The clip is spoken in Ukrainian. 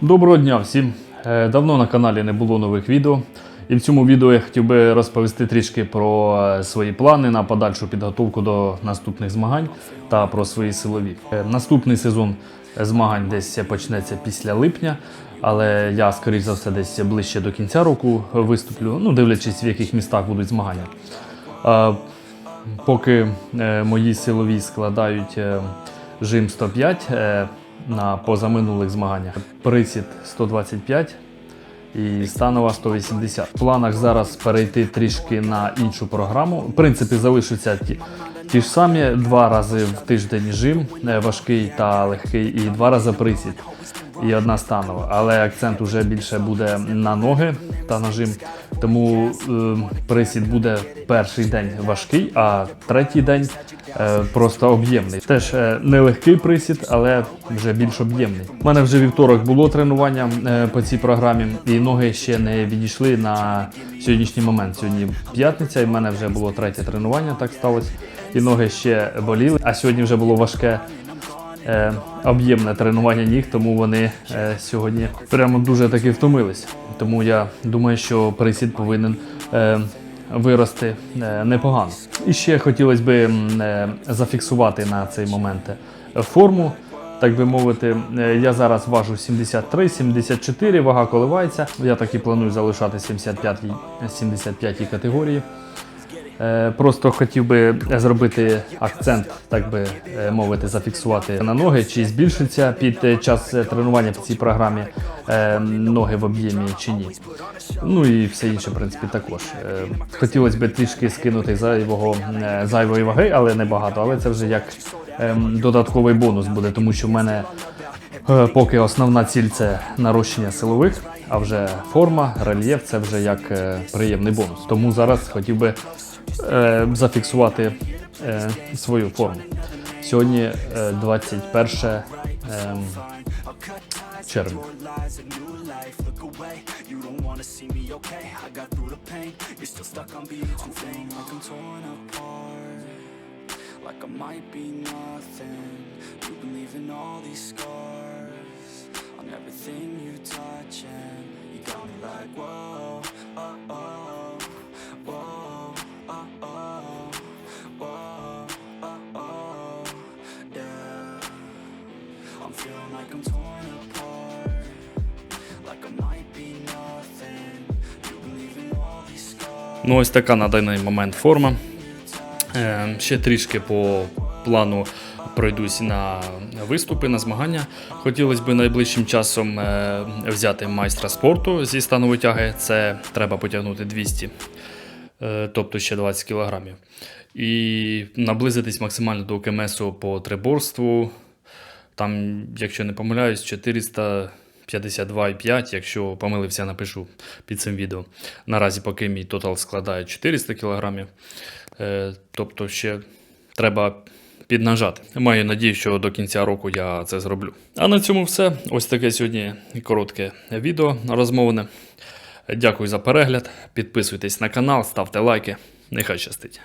Доброго дня всім! Е, Давно на каналі не було нових відео. І в цьому відео я хотів би розповісти трішки про е, свої плани на подальшу підготовку до наступних змагань та про свої силові. Е, Наступний сезон змагань десь почнеться після липня, але я, скоріш за все, десь ближче до кінця року виступлю, ну, дивлячись, в яких містах будуть змагання. Поки мої силові складають жим 105 е, на позаминулих змаганнях, присід 125 і станова 180. В планах зараз перейти трішки на іншу програму. В принципі, залишаться ті, ті ж самі два рази в тиждень жим, е, важкий та легкий, і два рази присід. І одна станова, але акцент уже більше буде на ноги та на жим. Тому е, присід буде перший день важкий, а третій день е, просто об'ємний. Теж е, не легкий присід, але вже більш об'ємний. У мене вже вівторок було тренування е, по цій програмі, і ноги ще не відійшли на сьогоднішній момент. Сьогодні п'ятниця, і в мене вже було третє тренування, так сталося. І ноги ще боліли. А сьогодні вже було важке е, об'ємне тренування ніг, тому вони е, сьогодні прямо дуже таки втомились. Тому я думаю, що присід повинен е, вирости е, непогано. І ще хотілося б е, зафіксувати на цей момент е, форму. Так би мовити, Е, я зараз важу 73-74, вага коливається. Я так і планую залишати 75-й 75-й категорії. Е, Просто хотів би зробити акцент, так би е, мовити, зафіксувати на ноги, чи збільшиться під час тренування в цій програмі е, ноги в об'ємі чи ні. Ну і все інше, в принципі, також. Хотілося б трішки скинути зайвого, зайвої ваги, але не багато. Але це вже як додатковий бонус буде, тому що в мене Поки основна ціль це нарощення силових, а вже форма, рельєф це вже як приємний бонус. Тому зараз хотів би е, зафіксувати е, свою форму. Сьогодні е, 21 е, червня. You Like I might be nothing You've been leaving all these scars On everything you touch and You got me like, whoa, I'm feeling like I'm torn apart Like I might be nothing You believe in all these scars Ну, ось така на даний момент форма. Е, ще трішки по плану пройдусь на виступи, на змагання. Хотілося б найближчим часом е, взяти майстра спорту зі станової тяги. Це треба потягнути 200, е, тобто ще 20 кілограмів. І наблизитись максимально до КМСу по триборству. Там, якщо не помиляюсь, 452,5, якщо помилився, напишу під цим відео. Наразі поки мій тотал складає 400 кг. Е, тобто ще треба піднажати. Маю надію, що до кінця року я це зроблю. А на цьому все. Ось таке сьогодні коротке відео розмовне. Дякую за перегляд. Підписуйтесь на канал, ставте лайки. Нехай щастить.